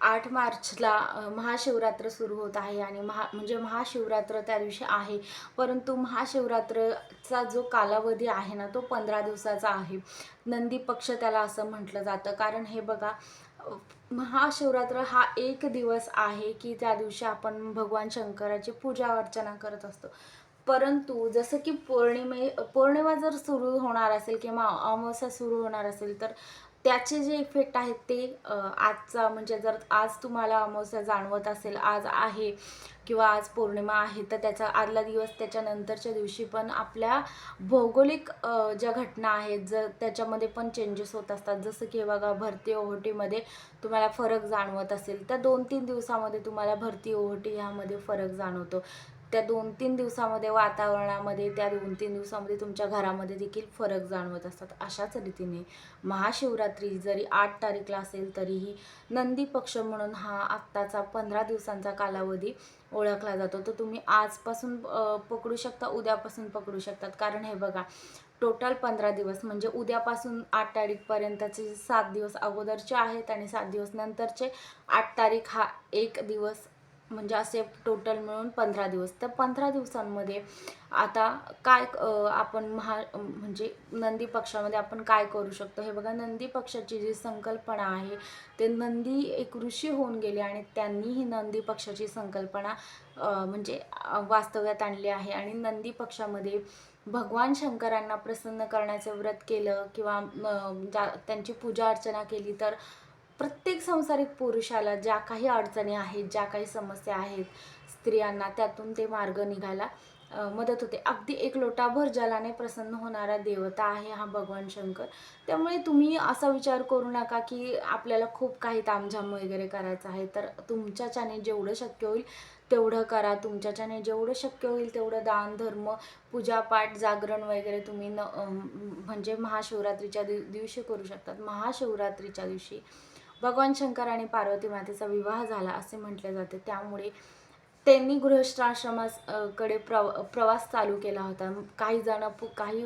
आठ मार्चला महाशिवरात्र सुरू होत आहे आणि महा म्हणजे महाशिवरात्र त्या दिवशी आहे. परंतु महाशिवरात्रचा जो कालावधी आहे ना तो पंधरा दिवसाचा आहे. नंदी पक्ष त्याला असं म्हटलं जातं. कारण हे बघा महाशिवरात्र हा एक दिवस आहे की त्या दिवशी आपण भगवान शंकराची पूजा अर्चना करत असतो. परंतु जसं की पौर्णिमे पौर्णिमा जर सुरू होणार असेल किंवा अमावस्या सुरू होणार असेल तर त्याचे जे इफेक्ट आहेत ते आजचा म्हणजे जर आज तुम्हाला अमावस्या जाणवत असेल आज आहे किंवा आज पौर्णिमा आहे तर त्याचा आदला दिवस त्याच्यानंतरच्या दिवशी पण आपल्या भौगोलिक ज्या घटना आहेत जर त्याच्यामध्ये पण चेंजेस होत असतात. जसं की बघा भरती ओहोटीमध्ये तुम्हाला फरक जाणवत असेल त्या दोन तीन दिवसामध्ये तुम्हाला भरती ओहोटी ह्यामध्ये फरक जाणवतो. त्या दोन तीन दिवसामध्ये वातावरणामध्ये त्या दोन तीन दिवसामध्ये तुमच्या घरामध्ये देखील फरक जाणवत असतात. अशाच रीतीने महाशिवरात्री जरी आठ तारीखला असेल तरीही नंदी पक्ष म्हणून हा आत्ताचा पंधरा दिवसांचा कालावधी ओळखला जातो. तर तुम्ही आजपासून पकडू शकता उद्यापासून पकडू शकतात. कारण हे बघा टोटल पंधरा दिवस म्हणजे उद्यापासून आठ तारीखपर्यंतचे सात दिवस अगोदरचे आहेत आणि सात दिवस नंतरचे आठ तारीख हा एक दिवस म्हणजे असे टोटल मिळून पंधरा दिवस. तर पंधरा दिवसांमध्ये आता काय आपण महा म्हणजे नंदी पक्षामध्ये आपण काय करू शकतो? हे बघा नंदी पक्षाची जी संकल्पना आहे ते नंदी एक ऋषी होऊन गेले आणि त्यांनी ही नंदी पक्षाची संकल्पना म्हणजे वास्तव्यात आणली आहे. आणि नंदी पक्षामध्ये भगवान शंकरांना प्रसन्न करण्याचं व्रत केलं किंवा ज्या त्यांची पूजा अर्चना केली तर प्रत्येक संसारिक पुरुषाला ज्या काही अडचणी आहेत ज्या काही समस्या आहेत स्त्रियांना त्यातून ते मार्ग निघायला मदत होते. अगदी एक लोटाभर जलाने प्रसन्न होणारा देवता आहे हा भगवान शंकर. त्यामुळे तुम्ही असा विचार करू नका की आपल्याला खूप काही तामझाम वगैरे करायचं आहे. तर तुमच्याच्याने जेवढं शक्य होईल तेवढं करा. तुमच्याच्याने जेवढं शक्य होईल तेवढं दान धर्म पूजापाठ जागरण वगैरे तुम्ही न म्हणजे महाशिवरात्रीच्या दिव दिवशी करू शकतात. महाशिवरात्रीच्या दिवशी. भगवान शंकर आणि पार्वती मातेचा विवाह झाला असे म्हटले जाते. त्यामुळे त्यांनी गृहस्थाश्रमास अ, कडे प्रव प्रवास चालू केला होता. काही जण पु- काही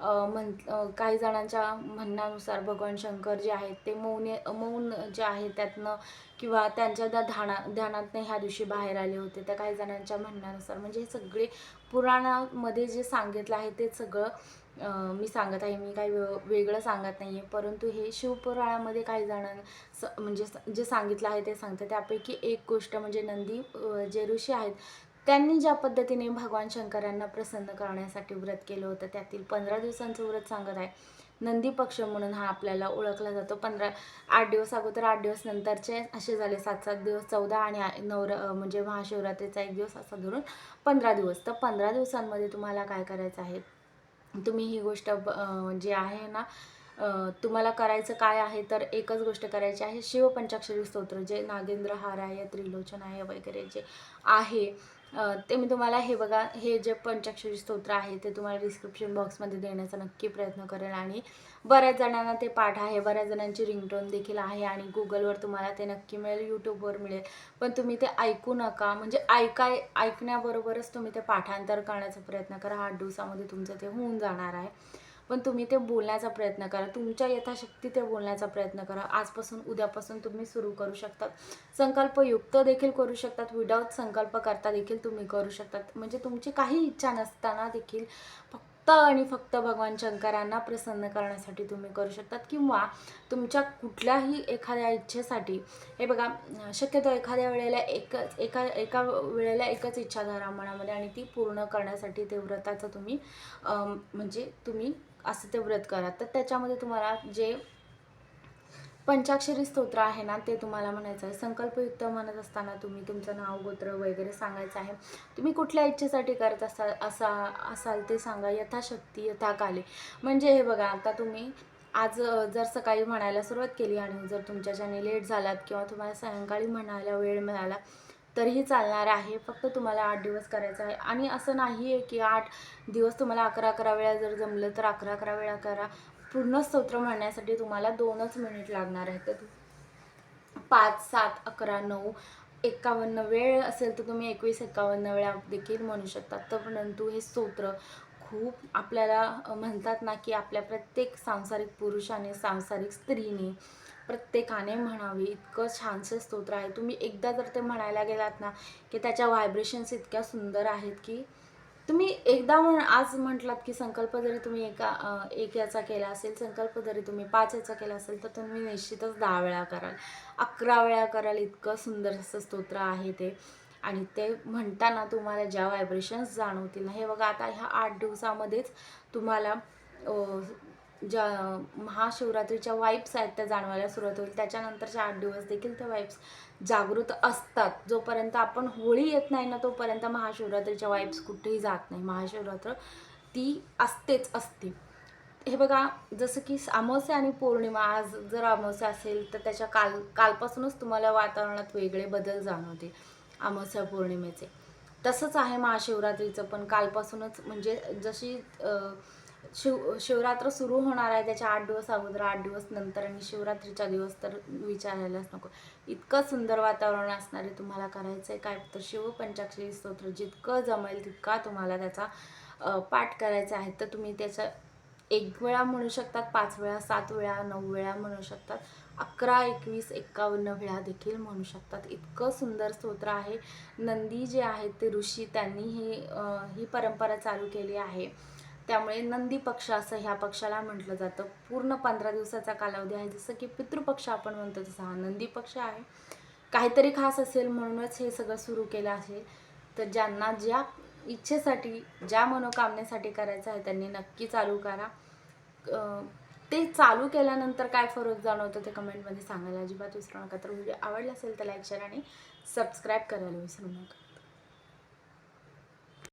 म्हण काही जणांच्या म्हणण्यानुसार भगवान शंकर जे आहेत ते मौन मौन जे आहे त्यातनं किंवा त्यांच्या त्या ध्याना ध्यानातनं ह्या दिवशी बाहेर आले होते. त्या काही जणांच्या म्हणण्यानुसार म्हणजे हे सगळे पुराणामध्ये जे सांगितलं आहे ते सगळं मी सांगत आहे मी काही वेगळं सांगत नाही आहे परंतु हे शिवपुराणामध्ये काही जणां स म्हणजे स- जे सांगितलं आहे ते सांगतं. त्यापैकी एक गोष्ट म्हणजे नंदी जे ऋषी आहेत त्यांनी ज्या पद्धतीने भगवान शंकरांना प्रसन्न करण्यासाठी व्रत केलं होतं त्यातील पंधरा दिवसांचं व्रत सांगत आहे. नंदी पक्ष म्हणून हा आपल्याला ओळखला जातो. पंधरा आठ दिवस अगोदर आठ दिवस नंतरचे असे झाले. सात सात दिवस चौदा आणि नवर म्हणजे महाशिवरात्रीचा एक दिवस असा धरून पंधरा दिवस. तर पंधरा दिवसांमध्ये तुम्हाला काय करायचं आहे? तुम्ही ही गोष्ट जी आहे ना तुम्हाला करायचं काय आहे तर एकच गोष्ट करायची आहे शिवपंचाक्षरी स्तोत्र जे नागेंद्र हाराय त्रिलोचनाय वगैरे जे आहे. ते मी तुम्हाला हे बघा हे जे पंचाक्षरी स्तोत्र आहे ते तुम्हाला डिस्क्रिप्शन बॉक्समध्ये देण्याचा नक्की प्रयत्न करेल आणि बऱ्याच जणांना ते पाठ आहे बऱ्याच जणांची रिंगटोन देखील आहे आणि गुगलवर तुम्हाला ते नक्की मिळेल यूट्यूबवर मिळेल. पण तुम्ही ते ऐकू नका. म्हणजे ऐकाय ऐकण्याबरोबरच तुम्ही ते पाठांतर करण्याचा प्रयत्न करा. आठ दिवसामध्ये तुमचं ते होऊन जाणार आहे. पण तुम्ही ते बोलण्याचा प्रयत्न करा. तुमच्या यथाशक्ती ते बोलण्याचा प्रयत्न करा. आजपासून उद्यापासून तुम्ही सुरू करू शकतात. संकल्पयुक्त देखील करू शकतात. विदाऊट संकल्प करता देखील तुम्ही करू शकतात. म्हणजे तुमची काही इच्छा नसताना देखील फक्त आणि फक्त भगवान शंकरांना प्रसन्न करण्यासाठी तुम्ही करू शकतात. किंवा तुमच्या कुठल्याही एखाद्या इच्छेसाठी हे बघा शक्यतो एखाद्या वेळेला एकच एका एका वेळेला एकच इच्छा धरा मनामध्ये आणि ती पूर्ण करण्यासाठी ते व्रताचं तुम्ही म्हणजे तुम्ही असं ते व्रत करा. तर त्याच्यामध्ये तुम्हाला जे पंचाक्षरी स्तोत्र आहे ना ते तुम्हाला म्हणायचं आहे. संकल्पयुक्त म्हणत असताना तुम्ही तुमचं नाव गोत्र वगैरे सांगायचं आहे. तुम्ही कुठल्या इच्छेसाठी करत असाल असा असाल ते सांगा. यथाशक्ती यथाकाले. म्हणजे हे बघा आता तुम्ही आज जर सकाळी म्हणायला सुरुवात केली आणि जर तुमच्याच्याने लेट झालात किंवा तुम्हाला सायंकाळी म्हणायला वेळ मिळाला तरीही चालणार आहे. फक्त तुम्हाला आठ दिवस करायचं आहे. आणि असं नाही आहे की आठ दिवस तुम्हाला अकरा अकरा वेळा जर जमलं तर अकरा अकरा वेळा करा. पूर्ण स्तोत्र म्हणण्यासाठी तुम्हाला दोनच मिनिट लागणार आहे तर पाच सात अकरा नऊ एकावन्न वेळ असेल तर तुम्ही एकवीस एकावन्न वेळा देखील म्हणू शकता. तर परंतु हे स्तोत्र खूप आपल्याला म्हणतात ना की आपल्या प्रत्येक सांसारिक पुरुषाने सांसारिक स्त्रीने प्रत्येकाने म्हणावी इतकं छानसं स्तोत्र आहे. तुम्ही एकदा जर ते म्हणायला गेलात ना की त्याच्या व्हायब्रेशन्स इतक्या सुंदर आहेत की तुम्ही एकदा म्हण आज म्हटलात की संकल्प जरी तुम्ही एका एक याचा केला असेल संकल्प जरी तुम्ही पाच याचा केला असेल तर तुम्ही निश्चितच दहा वेळा कराल. अकरा वेळा कराल. इतकं सुंदर असं स्तोत्र आहे ते. आणि ते म्हणताना तुम्हाला ज्या व्हायब्रेशन्स जाणवतील ना हे बघा आता ह्या आठ दिवसामध्येच तुम्हाला ज्या महाशिवरात्रीच्या वाईब्स आहेत त्या जाणवायला सुरुवात होईल. त्याच्यानंतरचे आठ दिवस देखील त्या वाईब्स जागृत असतात. जोपर्यंत आपण होळी येत नाही ना तोपर्यंत महाशिवरात्रीच्या वाईब्स कुठेही जात नाही. महाशिवरात्र ती असतेच असते. हे बघा जसं की अमावस्या आणि पौर्णिमा आज जर अमावस्या असेल तर त्याच्या काल कालपासूनच तुम्हाला वातावरणात वेगळे बदल जाणवते अमावस्या पौर्णिमेचे. तसंच आहे महाशिवरात्रीचं पण. कालपासूनच म्हणजे जशी शिव शिवरात्र सुरू होणार आहे. त्याच्या आठ दिवस अगोदर आठ दिवस नंतर आणि शिवरात्रीचा दिवस तर विचारायलाच नको. इतकं सुंदर वातावरण असणारे तुम्हाला करायचं आहे काय? तर शिवपंचाक्षरी स्तोत्र जितकं जमेल तितका तुम्हाला त्याचा पाठ करायचा आहे. तर तुम्ही त्याचं एक वेळा म्हणू शकतात पाच वेळा सात वेळा नऊ वेळा म्हणू शकतात. अकरा एकवीस एक्कावन्न वेळा देखील म्हणू शकतात. इतकं सुंदर स्तोत्र आहे. नंदी जे आहेत ते ऋषी त्यांनी ही ही परंपरा चालू केली आहे. त्यामुळे नंदी पक्ष असं ह्या पक्षाला म्हटलं जातं. पूर्ण पंधरा दिवसाचा कालावधी आहे. जसं की पितृपक्ष आपण म्हणतो तसा हा नंदी पक्ष आहे. काहीतरी खास असेल म्हणूनच हे सगळं सुरू केलं आहे. तर ज्यांना ज्या इच्छेसाठी ज्या मनोकामनेसाठी करायचं आहे त्यांनी नक्की चालू करा. ते चालू केल्यानंतर काय फरक जाणवतो ते कमेंटमध्ये सांगायला अजिबात विसरू नका. तर व्हिडिओ आवडला असेल तर लाईक शेअर आणि सबस्क्राईब करायला विसरू नका.